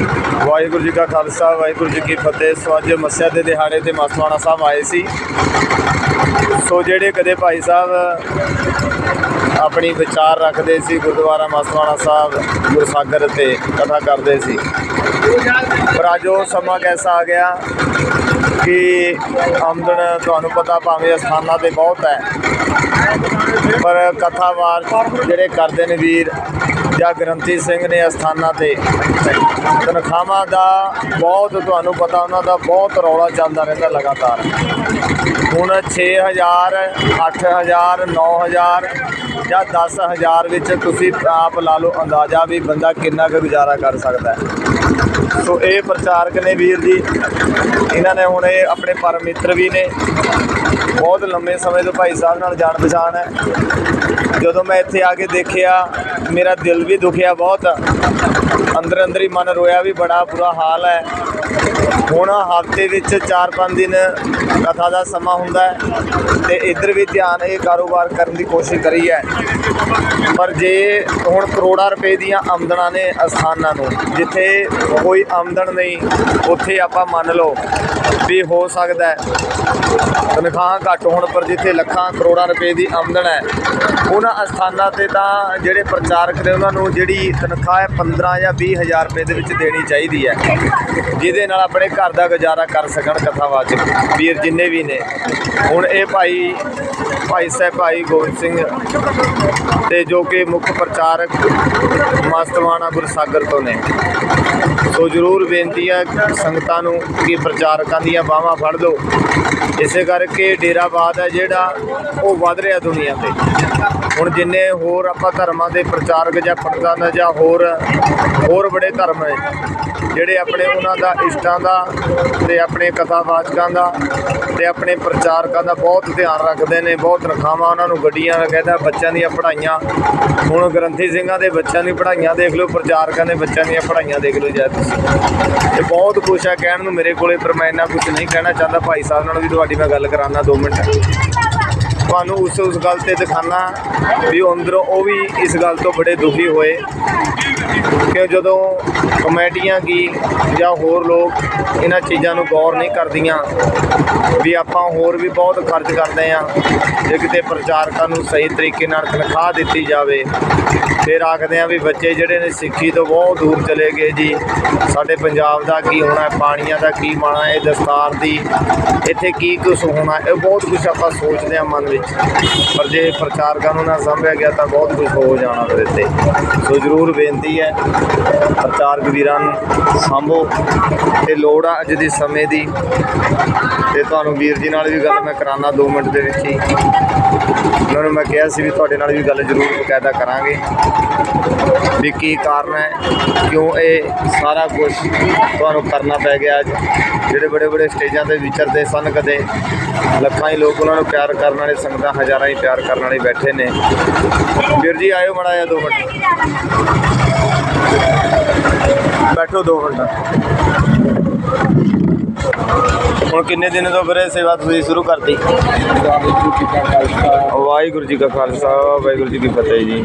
ਵਾਹਿਗੁਰੂ ਜੀ ਕਾ ਖਾਲਸਾ, ਵਾਹਿਗੁਰੂ ਜੀ ਕੀ ਫਤਿਹ। ਸਵਾਜ ਮੱਸਿਆ ਦੇ ਦਿਹਾੜੇ ਤੇ ਮਸਵਾਣਾ ਸਾਹਿਬ ਆਏ ਸੀ। ਸੋ ਜਿਹੜੇ ਕਦੇ ਭਾਈ ਸਾਹਿਬ ਆਪਣੀ ਵਿਚਾਰ ਰੱਖਦੇ ਸੀ, ਗੁਰਦੁਆਰਾ ਮਸਵਾਣਾ ਸਾਹਿਬ ਗੁਰਸਾਗਰ ਤੇ ਕਥਾ ਕਰਦੇ ਸੀ। ਪਰ ਅੱਜ ਉਹ ਸਮਾਂ ਕੈਸਾ ਆ ਗਿਆ ਕਿ ਆਮਦਨ ਤੁਹਾਨੂੰ ਪਤਾ ਭਾਵੇਂ ਅਸਥਾਨਾਂ ਤੇ ਬਹੁਤ ਹੈ। ਪਰ ਕਥਾਵਾਰ ਜਿਹੜੇ ਕਰਦੇ ਨੇ ਵੀਰ, ਜਾਂ ਗ੍ਰੰਥੀ ਸਿੰਘ ਨੇ ਅਸਥਾਨਾਂ ਤੇ, ਤਨਖਾਹਾਂ ਦਾ ਬਹੁਤ ਤੁਹਾਨੂੰ ਪਤਾ ਉਹਨਾਂ ਦਾ ਬਹੁਤ ਰੌਲਾ ਚੱਲਦਾ ਰਹਿੰਦਾ ਲਗਾਤਾਰ। ਹੁਣ 6000 8000 9000 ਜਾਂ 10000 ਵਿੱਚ ਤੁਸੀਂ ਆਪ ਲਾ ਲਓ ਅੰਦਾਜ਼ਾ ਵੀ ਬੰਦਾ ਕਿੰਨਾ ਕੁ ਗੁਜ਼ਾਰਾ ਕਰ ਸਕਦਾ ਹੈ। ਸੋ ਇਹ ਪ੍ਰਚਾਰਕ ਨੇ ਵੀਰ ਜੀ, ਇਹਨਾਂ ਨੇ ਹੁਣ ਇਹ ਆਪਣੇ ਪਰਮ ਮਿੱਤਰ ਵੀ ਨੇ ਬਹੁਤ ਲੰਮੇ ਸਮੇਂ ਤੋਂ ਭਾਈ ਸਾਹਿਬ ਨਾਲ ਜਾਣ ਪਛਾਣ ਹੈ। ਜਦੋਂ ਮੈਂ ਇੱਥੇ ਆ ਕੇ ਦੇਖਿਆ, ਮੇਰਾ ਦਿਲ ਵੀ ਦੁਖਿਆ ਬਹੁਤ। ਅੰਦਰ ਅੰਦਰ ਹੀ ਮਨ ਰੋਇਆ ਵੀ ਬੜਾ ਬੁਰਾ ਹਾਲ ਹੈ। ਹੁਣ ਹਫ਼ਤੇ ਵਿੱਚ 4-5 ਦਿਨ ਕਥਾ ਦਾ ਸਮਾਂ ਹੁੰਦਾ ਹੈ ਤੇ ਇੱਧਰ ਵੀ ਧਿਆਨ ਇਹ ਕਾਰੋਬਾਰ ਕਰਨ ਦੀ ਕੋਸ਼ਿਸ਼ ਕਰੀ ਹੈ। ਪਰ ਜੇ ਹੁਣ ਕਰੋੜਾਂ ਰੁਪਏ ਦੀਆਂ ਆਮਦਨਾਂ ਨੇ ਅਸਥਾਨਾਂ ਨੂੰ, ਜਿੱਥੇ ਕੋਈ ਆਮਦਨ ਨਹੀਂ, ਉੱਥੇ ਆਪਾਂ ਮੰਨ ਲਓ ਵੀ ਹੋ ਸਕਦਾ ਤਨਖਾਹਾਂ ਘੱਟ ਹੋਣ ਪਰ ਜਿੱਥੇ ਲੱਖਾਂ ਕਰੋੜਾਂ ਰੁਪਏ ਦੀ ਆਮਦਨ ਹੈ, ਉਹਨਾਂ ਅਸਥਾਨਾਂ ਤੇ ਤਾਂ ਜਿਹੜੇ ਪ੍ਰਚਾਰਕ ਨੇ ਉਹਨਾਂ ਨੂੰ ਜਿਹੜੀ ਤਨਖਾਹ ਹੈ 15 ਜਾਂ 20 ਹਜ਼ਾਰ ਰੁਪਏ ਦੇ ਵਿੱਚ ਦੇਣੀ ਚਾਹੀਦੀ ਹੈ। ਜਿਹਦੇ ਨਾਲ ਆਪਣੇ ਘਰ ਦਾ ਗੁਜ਼ਾਰਾ ਕਰ ਸਕਣ ਕਥਾਵਾਚਕ। ਵੀਰ ਜਿੰਨੇ ਵੀ ਨੇ, ਹੁਣ ਇਹ ਭਾਈ ਭਾਈ ਸਾਹਿਬ, ਭਾਈ ਗੋਬਿੰਦ ਸਿੰਘ ਤੇ ਜੋ ਕਿ ਮੁੱਖ ਪ੍ਰਚਾਰਕ ਮਸਤਵਾਣਾ ਗੁਰਸਾਗਰ ਤੋਂ ਨੇ। ਸੋ ਜ਼ਰੂਰ ਬੇਨਤੀ ਹੈ ਸੰਗਤਾਂ ਨੂੰ ਕਿ ਪ੍ਰਚਾਰਕਾਂ ਦੀਆਂ ਬਾਹਾਂ ਫੜ ਲਓ। ਇਸੇ ਕਰਕੇ ਡੇਰਾਬਾਦ ਹੈ ਜਿਹੜਾ ਉਹ ਵੱਧ ਰਿਹਾ ਦੁਨੀਆ ਤੇ। ਹੁਣ ਜਿੰਨੇ ਹੋਰ ਆਪਾਂ ਧਰਮਾਂ ਦੇ ਪ੍ਰਚਾਰਕ ਜਾਂ ਪੰਡਤਾਂ ਜਾਂ ਹੋਰ ਹੋਰ ਬੜੇ ਧਰਮ ਨੇ। ਜਿਹੜੇ ਆਪਣੇ ਉਹਨਾਂ ਦਾ ਇਸ਼ਟਾਂ ਦਾ ਤੇ ਆਪਣੇ ਕਥਾਵਾਚਕਾਂ ਦਾ ਤੇ ਆਪਣੇ ਪ੍ਰਚਾਰਕਾਂ ਦਾ ਬਹੁਤ ਧਿਆਨ ਰੱਖਦੇ ਨੇ, ਬਹੁਤ ਤਨਖਾਹਾਂ ਉਹਨਾਂ ਨੂੰ ਗੱਡੀਆਂ ਕਹਿੰਦਾ ਬੱਚਿਆਂ ਦੀਆਂ ਪੜ੍ਹਾਈਆਂ। ਹੁਣ ਗ੍ਰੰਥੀ ਸਿੰਘਾਂ ਦੇ ਬੱਚਿਆਂ ਦੀ ਪੜ੍ਹਾਈਆਂ ਦੇਖ ਲਓ, ਪ੍ਰਚਾਰਕਾਂ ਦੇ ਬੱਚਿਆਂ ਦੀਆਂ ਪੜ੍ਹਾਈਆਂ ਦੇਖ ਲਓ ਜੈ ਤੁਸੀਂ। ਤੇ ਬਹੁਤ ਕੁਛ ਆ ਕਹਿਣ ਨੂੰ ਮੇਰੇ ਕੋਲੇ ਪਰ ਮੈਂ ਇੰਨਾ ਕੁਝ ਨਹੀਂ ਕਹਿਣਾ ਚਾਹੁੰਦਾ। ਭਾਈ ਸਾਹਿਬ ਨਾਲ ਵੀ ਤੁਹਾਡੀ ਮੈਂ ਗੱਲ ਕਰਾਉਣਾ 2 ਮਿੰਟ। ਤੁਹਾਨੂੰ ਉਸ ਉਸ ਗੱਲ ਤੇ ਦਿਖਾਣਾ ਵੀ ਅੰਦਰੋਂ ਉਹ ਵੀ ਇਸ ਗੱਲ ਤੋਂ ਬੜੇ ਦੁਖੀ ਹੋਏ। ਕਿ ਜਦੋਂ ਕਮੇਟੀਆਂ ਕੀ ਜਾਂ ਹੋਰ ਲੋਕ ਇਹਨਾਂ ਚੀਜ਼ਾਂ ਨੂੰ ਗੌਰ ਨਹੀਂ ਕਰਦੀਆਂ, ਵੀ ਆਪਾਂ ਹੋਰ ਵੀ ਬਹੁਤ ਖਰਚ ਕਰਦੇ ਆ ਜੇ ਕਿਤੇ ਪ੍ਰਚਾਰਕਾਂ ਨੂੰ ਸਹੀ ਤਰੀਕੇ ਨਾਲ ਤਨਖਾਹ ਦਿੱਤੀ ਜਾਵੇ, ਫਿਰ ਆਖਦੇ ਆ ਵੀ ਬੱਚੇ ਜਿਹੜੇ ਨੇ ਸਿੱਖੀ ਤੋਂ ਬਹੁਤ ਦੂਰ ਚਲੇ ਗਏ ਜੀ। ਸਾਡੇ ਪੰਜਾਬ ਦਾ ਕੀ ਹੋਣਾ, ਪਾਣੀਆਂ ਦਾ ਕੀ ਮਾਣਾ ਹੈ ਦਸਤਾਰ ਦੀ ਇੱਥੇ ਕੀ ਕੁਝ ਹੋਣਾ, ਇਹ ਬਹੁਤ ਕੁਝ ਆਪਾਂ ਸੋਚਦੇ ਆ ਮਨ ਵਿੱਚ। ਪਰ ਜੇ ਪ੍ਰਚਾਰਕਾਂ ਨੂੰ ਨਾ ਸੰਭਿਆ ਗਿਆ ਤਾਂ ਬਹੁਤ ਕੁਝ ਹੋ ਜਾਣਾ ਫਿਰ ਇੱਥੇ। ਸੋ ਜ਼ਰੂਰ ਬੇਨਤੀ ਹੈ। ਪ੍ਰਚਾਰਕ ਵੀਰਾਂ ਨੂੰ ਸਾਂਭੋ ਤੇ ਲੋੜ ਆ ਅੱਜ ਦੇ ਸਮੇਂ ਦੀ। ਤੇ ਤੁਹਾਨੂੰ ਵੀਰ ਜੀ ਨਾਲ ਵੀ ਗੱਲ ਮੈਂ ਕਰਾਉਣਾ 2 ਮਿੰਟ ਦੇ ਵਿੱਚ ਹੀ। ਉਹਨਾਂ ਨੂੰ ਮੈਂ ਕਿਹਾ ਸੀ ਵੀ ਤੁਹਾਡੇ ਨਾਲ ਵੀ ਗੱਲ ਜ਼ਰੂਰ ਬਕਾਇਦਾ ਕਰਾਂਗੇ। ਵੀ ਕੀ ਕਾਰਨ ਹੈ? ਕਿਉਂ ਇਹ ਸਾਰਾ ਕੁਝ ਤੁਹਾਨੂੰ ਕਰਨਾ ਪੈ ਗਿਆ ਅੱਜ? ਜਿਹੜੇ ਬੜੇ ਬੜੇ ਸਟੇਜਾਂ ਤੇ ਵਿਚਰਦੇ ਸਨ ਕਦੇ। ਲੱਖਾਂ ਹੀ ਲੋਕ ਉਹਨਾਂ ਨੂੰ ਪਿਆਰ ਕਰਨ ਵਾਲੇ, ਸੰਗਤਾਂ ਹਜ਼ਾਰਾਂ ਹੀ ਪਿਆਰ ਕਰਨ ਵਾਲੇ ਬੈਠੇ ਨੇ। ਵੀਰ ਜੀ ਆਇਓ ਮੜਾ ਜਾ 2 ਮਿੰਟ। ਬੈਠੋ 2 ਮਿੰਟ ਹੁਣ ਕਿੰਨੇ ਦਿਨ ਤੋਂ ਵੀਰੇ ਸੇਵਾ ਤੁਸੀਂ ਸ਼ੁਰੂ ਕਰਤੀ? ਵਾਹਿਗੁਰੂ ਜੀ ਕਾ ਖਾਲਸਾ ਵਾਹਿਗੁਰੂ ਜੀ ਕੀ ਫਤਿਹ ਜੀ।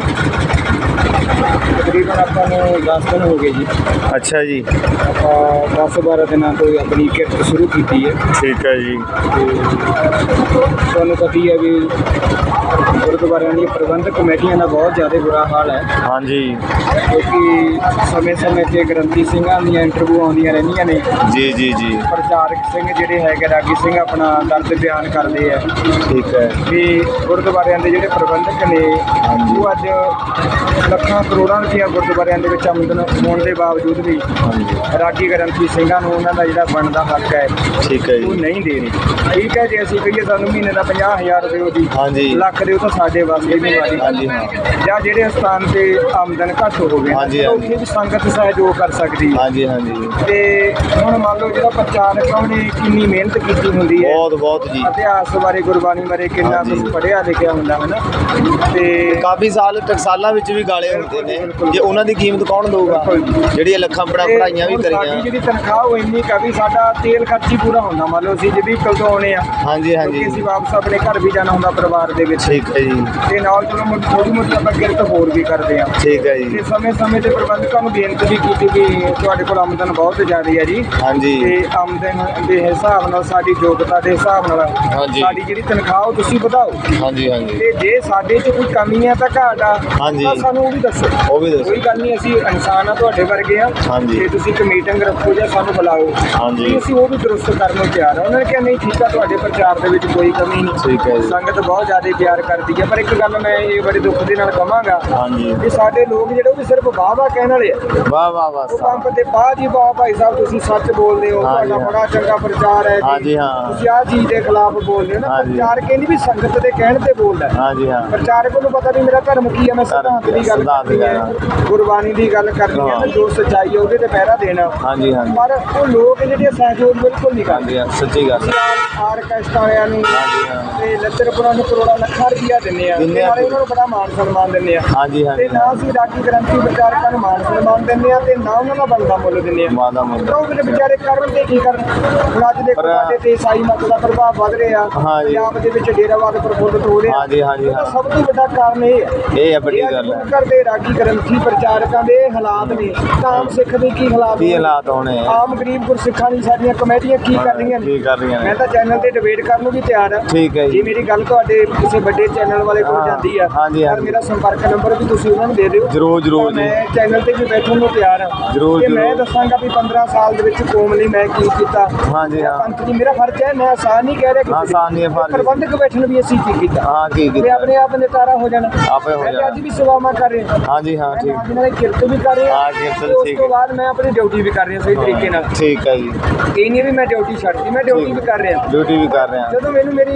ਤਕਰੀਬਨ ਆਪਾਂ ਨੂੰ 10 ਦਿਨ ਹੋ ਗਏ ਜੀ। ਅੱਛਾ ਜੀ। ਆਪਾਂ 10 12 ਦਿਨਾਂ ਤੋਂ ਆਪਣੀ ਕਿਰਤ ਸ਼ੁਰੂ ਕੀਤੀ ਹੈ। ਠੀਕ ਹੈ ਜੀ। ਤੁਹਾਨੂੰ ਪਤਾ ਹੀ ਹੈ ਵੀ ਗੁਰਦੁਆਰਿਆਂ ਦੀਆਂ ਪ੍ਰਬੰਧਕ ਕਮੇਟੀਆਂ ਦਾ ਬਹੁਤ ਜ਼ਿਆਦਾ ਬੁਰਾ ਹਾਲ ਹੈ। ਹਾਂਜੀ। ਕਿਉਂਕਿ ਸਮੇਂ-ਸਮੇਂ ਤੇ ਗ੍ਰੰਥੀ ਸਿੰਘਾਂ ਦੀਆਂ ਇੰਟਰਵਿਊ ਆਉਂਦੀਆਂ ਰਹਿੰਦੀਆਂ ਨੇ। ਜੀ ਜੀ ਜੀ। ਪ੍ਰਚਾਰਕ ਸਿੰਘ ਜਿਹੜੇ ਹੈਗੇ ਰਾਗੀ ਸਿੰਘ ਆਪਣਾ ਦਰਦ ਬਿਆਨ ਕਰਦੇ ਆ। ਠੀਕ ਹੈ। ਵੀ ਗੁਰਦੁਆਰਿਆਂ ਦੇ ਜਿਹੜੇ ਪ੍ਰਬੰਧਕ ਨੇ ਉਹ ਅੱਜ ਲੱਖਾਂ ਕਰੋੜਾਂ ਰੁਪਇਆ ਗੁਰਦੁਆਰਿਆਂ ਦੇ ਵਿੱਚ ਆਮਦਨ ਹੋਣ ਦੇ ਬਾਵਜੂਦ ਵੀ ਰਾਗੀ ਗ੍ਰੰਥੀ ਸਿੰਘਾਂ ਨੂੰ ਉਹਨਾਂ ਦਾ ਜਿਹੜਾ ਬਣਦਾ ਹੱਕ ਹੈ ਠੀਕ ਹੈ ਉਹ ਨਹੀਂ ਦੇ ਰਹੇ। ਠੀਕ ਹੈ ਜੇ ਅਸੀਂ ਕਹੀਏ ਸਾਨੂੰ ਮਹੀਨੇ ਦਾ 50000 ਦਿਓ ਜੀ ਹਾਂਜੀ। ਲੱਖ ਦਿਓ ਤਾਂ ਸਾਡੇ ਵਾਸਤੇ ਵੀ ਵਾਰੀ। ਹਾਂਜੀ, ਹਾਂ। ਜਾਂ ਜਿਹੜੇ ਸਥਾਨ ਤੇ ਆਮਦਨ ਘੱਟ ਹੋਵੇ ਹਾਂਜੀ, ਹਾਂਜੀ। ਉੱਥੇ ਵੀ ਸੰਗਤ ਸਹਿਯੋਗ ਕਰ ਸਕਦੀ ਹੈ। ਹਾਂਜੀ ਹਾਂਜੀ। ਤੇ ਹੁਣ ਮੰਨ ਲਓ ਜਿਹੜਾ ਪ੍ਰਚਾਰਕ ਆ ਉਹਨੇ ਕਿੰਨੀ ਮਿਹਨਤ ਕੀਤੀ ਹੁੰਦੀ ਹੈ। ਬਹੁਤ ਬਹੁਤ ਜੀ। ਇਤਿਹਾਸ ਬਾਰੇ ਗੁਰਬਾਣੀ ਬਾਰੇ ਕਿੰਨਾ ਹਾਂਜੀ। ਕੁਝ ਪੜ੍ਹਿਆ ਲਿਖਿਆ ਹੁੰਦਾ ਹੈ ਨਾ ਤੇ ਕਾਫੀ ਸਾਲ ਟਕਸਾਲਾਂ ਵਿੱਚ ਵੀ ਗਾਲੇ ਹੁੰਦੇ ਨੇ। ਜੇ ਉਹਨਾਂ ਦੀ ਕੀਮਤ ਕੌਣ ਦਊਗਾ? ਜਿਹੜੀਆਂ ਲੱਖਾਂ ਪੜਾ ਤੇ ਪੜਾਈਆਂ ਵੀ ਹੁਣ ਸਾਡੀ ਕਰੀਆਂ ਜਿਹੜੀ ਤਨਖਾਹ ਉਹ ਇੰਨੀ ਕਾ ਵੀ ਸਾਡਾ ਤੇਲ ਖਰਚ ਪੂਰਾ ਹੁੰਦਾ। ਮੰਨ ਲਓ ਅਸੀਂ ਜੇ ਵੀ ਤੋਂ ਆਉਣੇ ਆ ਹਾਂਜੀ ਕਿਉਂਕਿ ਹਾਂਜੀ ਅਸੀਂ ਵਾਪਸ ਆਪਣੇ ਘਰ ਵੀ ਜਾਣਾ ਹੁੰਦਾ ਪਰਿਵਾਰ ਦੇ ਵਿੱਚ। ਠੀਕ ਹੈ ਜੀ। ਤੇ ਨਾਲ ਚਲੋ ਮੋਟੀ ਥੋੜੀ ਮੋਟੀ ਆਪਾਂ ਕਿਰਤ ਹੋਰ ਵੀ ਕਰਦੇ ਆ ਠੀਕ ਹੈ ਤੇ ਜੀ ਸਮੇਂ-ਸਮੇਂ ਤੇ ਪ੍ਰਬੰਧਕਾਂ ਨੂੰ ਬੇਨਤੀ ਵੀ ਕੀਤੀ ਕਿ ਤੁਹਾਡੇ ਕੋਲ ਆਮਦਨ ਬਹੁਤ ਜ਼ਿਆਦਾ ਹੈ ਜੀ। ਹਾਂਜੀ। ਤੇ ਆਮਦਨ ਦੇ ਹਿਸਾਬ ਨਾਲ ਸਾਡੀ ਯੋਗਤਾ ਦੇ ਹਿਸਾਬ ਨਾਲ ਹਾਂਜੀ। ਸਾਡੀ ਜਿਹੜੀ ਤਨਖਾਹ ਉਹ ਤੁਸੀਂ ਵਧਾਓ। ਹਾਂਜੀ ਹਾਂਜੀ। ਤੇ ਜੇ ਸਾਡੇ 'ਚ ਕੋਈ ਕਮੀ ਹੈ ਤਾਂ ਘਾਟ ਆ। ਹਾਂਜੀ। ਤਾਂ ਸਾਨੂੰ ਉਹ ਵੀ ਦੱਸੋ। ਉਹ ਵੀ ਦੱਸੋ। ਕੋਈ ਗੱਲ ਨਹੀਂ ਅਸੀਂ ਇਨਸਾਨ ਆ ਤੁਹਾਡੇ ਵਰਗੇ ਆ। ਹਾਂਜੀ। ਜੇ ਤੁਸੀਂ ਇੱਕ ਮੀਟਿੰਗ ਰੱਖੋ ਜਾਂ ਸਾਨੂੰ ਬੁਲਾਓ। ਹਾਂਜੀ। ਤੇ ਅਸੀਂ ਉਹ ਵੀ ਦਰੁਸਤ ਕਰਨ ਨੂੰ ਤਿਆਰ ਆ। ਉਹਨਾਂ ਨੇ ਕਿਹਾ ਨਹੀਂ ਠੀਕ ਆ ਤੁਹਾਡੇ ਪ੍ਰਚਾਰ ਦੇ ਵਿੱਚ ਕੋਈ ਕਮੀ ਨਹੀਂ ਠੀਕ ਹੈ ਜੀ। ਸੰਗਤ ਬਹੁਤ ਜ਼ਿਆਦਾ ਪਿਆਰ ਕਰਦੀ ਹੈ ਪਰ ਇੱਕ ਗੱਲ ਮੈਂ ਇਹ ਬੜੇ ਦੁੱਖ ਦੇ ਨਾਲ ਕਹਾਂਗਾ ਹਾਂਜੀ ਕਿ ਸਾਡੇ ਲੋਕ ਜਿਹੜੇ ਉਹ ਵੀ ਸਿਰਫ ਵਾਹ ਵਾਹ ਕਹਿਣ ਵਾਲੇ ਆ ਵਾਹ ਵਾਹ ਵਾਹ ਉਹ ਸਾਹਿਬ। ਪੰਪ ਤੇ ਬਾਅਦ ਹੀ ਵਾਹ ਭਾਈ ਸਾਹਿਬ ਤੁਸੀਂ ਸੱਚ ਬੋਲਦੇ ਹੋ ਹਾਂਜੀ, ਤੁਹਾਡਾ ਹਾਂ। ਬੜਾ ਚੰਗਾ ਪ੍ਰਚਾਰ ਹੈ ਹਾਂਜੀ, ਹਾਂ। ਤੁਸੀਂ ਆਹ ਚੀਜ਼ ਦੇ ਖਿਲਾਫ ਬੋਲਦੇ ਹੋ ਨਾ ਹਾਂਜੀ। ਪ੍ਰਚਾਰ ਕਹਿੰਦੀ ਵੀ ਸੰਗਤ ਦੇ ਕਹਿਣ ਤੇ ਬੋਲਦਾ ਹੈ। ਹਾਂਜੀ ਹਾਂ ਪ੍ਰਚਾਰਕ ਨੂੰ ਪਤਾ ਵੀ ਮੇਰਾ ਧਰਮ ਕੀ ਹੈ ਮੈਂ ਸਿਧਾਂਤ ਦੀ ਗੱਲ ਸਿਧਾਂਤ ਕਰਨੀ ਹੈ। ਗੁਰਬਾਣੀ ਦੀ ਗੱਲ ਕਰਨੀ ਹੈ ਹਾਂ। ਜੋ ਸੱਚਾਈ ਹੈ ਉਹਦੇ ਤੇ ਪਹਿਰਾ ਦੇਣਾ ਹਾਂਜੀ ਹਾਂਜੀ ਪਰ ਉਹ ਲੋਕ ਜਿਹੜੇ ਸਹਿਯੋਗ ਬਿਲਕੁਲ ਨਹੀਂ ਕਰਦੇ ਹਾਂਜੀ ਹਾਂ, ਸੱਚੀ ਗੱਲ। ਆਰਕੈਸਟਰਾ ਵਾਲਿਆਂ ਨੂੰ ਹਾਂਜੀ। ਤੇ ਲੱਚਰਪੁਰਾਂ ਨੂੰ ਕਰੋੜਾਂ ਲੱਖਾਂ ਰੁਪਈਆ ਦਿੰਦੇ ਆ। ਦਿੰਦੇ ਤੇ ਆ। ਨਾਲੇ ਉਹਨਾਂ ਨੂੰ ਬੜਾ ਮਾਣ ਸਨਮਾਨ ਦਿੰਦੇ ਆ। ਹਾਂਜੀ ਤੇ ਹਾਂਜੀ। ਨਾ ਅਸੀਂ ਰਾਗੀ ਗ੍ਰੰਥੀ ਵਿਚਾਰਕਾਂ ਨੂੰ ਮਾਣ ਸਨਮਾਨ ਦਿੰਦੇ ਆ ਤੇ ਨਾ ਉਹਨਾਂ ਦਾ ਬਣਦਾ ਮੁੱਲ ਦਿੰਦੇ ਆ। ਮਾਦਾ ਮੁੰਡਾ ਉਹ ਜਿਹੜੇ ਵਿਚਾਰੇ ਕਰਨ ਤੇ ਕੀ ਕਰਨ? ਹੁਣ ਅੱਜ ਦੇ ਪਰ- ਸਾਡੇ ਤੇ ਈਸਾਈ ਮਤ ਦਾ ਪ੍ਰਭਾਵ ਵੱਧ ਰਿਹਾ। ਹਾਂਜੀ। ਪੰਜਾਬ ਦੇ ਵਿੱਚ ਡੇਰਾਵਾਦ ਪ੍ਰਫੁੱਲਤ ਹੋ ਰਿਹਾ। ਹਾਂਜੀ, ਹਾਂਜੀ, ਉਹਦਾ ਹਾਂ। ਸਭ ਤੋਂ ਵੱਡਾ ਕਾਰਨ ਇਹ ਹੈ ਇਹ ਹੈ ਵੱਡੀ ਇਹ ਅੱਜ ਗੱਲ ਹੈ ਗੁਰੂ ਘਰ ਦੇ ਰਾਗੀ ਗ੍ਰੰਥੀ ਪ੍ਰਚਾਰਕਾਂ ਦੇ ਇਹ ਹਾਲਾਤ ਨੇ। ਤਾਂ ਆਮ ਸਿੱਖ ਦੇ ਕੀ ਹਾਲਾਤ ਕੀ ਨੇ? ਹਾਲਾਤ ਹੋਣੇ ਆ? ਆਮ ਗਰੀਬ ਗੁਰਸਿੱਖਾਂ ਦੀ ਸਾਡੀਆਂ ਕਮੇਟੀਆਂ ਕੀ ਕਰ ਰਹੀਆਂ ਨੇ? ਕੀ ਕਰ ਰਹੀਆਂ ਨੇ? ਮੈਂ ਤਾਂ ਚੈਨਲ ਤੇ ਡਿਬੇਟ ਕਰਨ ਨੂੰ ਵੀ ਤਿਆਰ ਹਾਂ ਠੀਕ ਹੈ ਜੀ। ਜੇ ਮੇਰੀ ਗੱਲ ਤੁਹਾਡੇ ਕਿਸੇ ਵੱਡੇ ਚੈਨਲ ਵਾਲੇ ਕੋਲ ਹਾਂ, ਜਾਂਦੀ ਆ ਹਾਂਜੀ, ਤਾਂ ਹਾਂਜੀ। ਮੇਰਾ ਸੰਪਰਕ ਨੰਬਰ ਵੀ ਤੁਸੀਂ ਉਹਨਾਂ ਨੂੰ ਦੇ ਦਿਓ ਜ਼ਰੂਰ, ਜ਼ਰੂਰ ਤਾਂ ਜੀ। ਮੈਂ ਚੈਨਲ ਤੇ ਵੀ ਬੈਠਣ ਨੂੰ ਤਿਆਰ ਹਾਂ ਜ਼ਰੂਰ, ਤੇ ਮੈਂ ਜ਼ਰੂਰ। ਦੱਸਾਂਗਾ ਵੀ 15 ਸਾਲ ਦੇ ਵਿੱਚ ਕੌਮ ਲਈ ਮੈਂ ਕੀ ਕੀਤਾ ਹਾਂਜੀ, ਹਾਂ। ਪੰਥ ਜੀ ਮੇਰਾ ਫਰਜ਼ ਹੈ ਮੈਂ ਆਸਾਨ ਨਹੀਂ ਕਹਿ ਰਿਹਾ ਲਈ। ਆਸਾਨ ਨਹੀਂ ਹੈ ਫਰਜ਼। ਪ੍ਰਬੰਧਕ ਬੈਠਣ ਵੀ ਅਸੀਂ ਕੀ ਕੀਤਾ ਹਾਂ ਕੀ ਤੇ ਕੀਤਾ ਆਪਣੇ ਆਪ ਨਿਤਾਰਾ ਹੋ ਜਾਣਾ ਆਪੇ ਹੋ ਮੈਂ ਜਾਣਾ। ਅੱਜ ਵੀ ਸੇਵਾਵਾਂ ਕਰ ਰਿਹਾ ਹਾਂਜੀ ਹਾਂ ਮੈਂ ਠੀਕ ਨਾਲ ਦੀ ਨਾਲ ਕਿਰਤ ਵੀ ਕਰ ਰਿਹਾ ਹਾਂ, ਕਿਰਤ ਤੇ ਉਸ ਠੀਕ ਤੋਂ ਹੈ। ਬਾਅਦ ਮੈਂ ਆਪਣੀ ਡਿਊਟੀ ਵੀ ਕਰ ਰਿਹਾ ਸਹੀ ਤਰੀਕੇ ਨਾਲ ਠੀਕ ਹੈ ਜੀ ਇਹ ਨਹੀਂ ਵੀ ਮੈਂ ਡਿਊਟੀ ਛੱਡਦੀ ਮੈਂ ਡਿਊਟੀ ਵੀ ਕਰ ਰਿਹਾ ਡਿਊਟੀ ਵੀ ਕਰ ਰਹੇ ਹਾਂ ਜਦੋਂ ਮੈਨੂੰ ਮੇਰੀ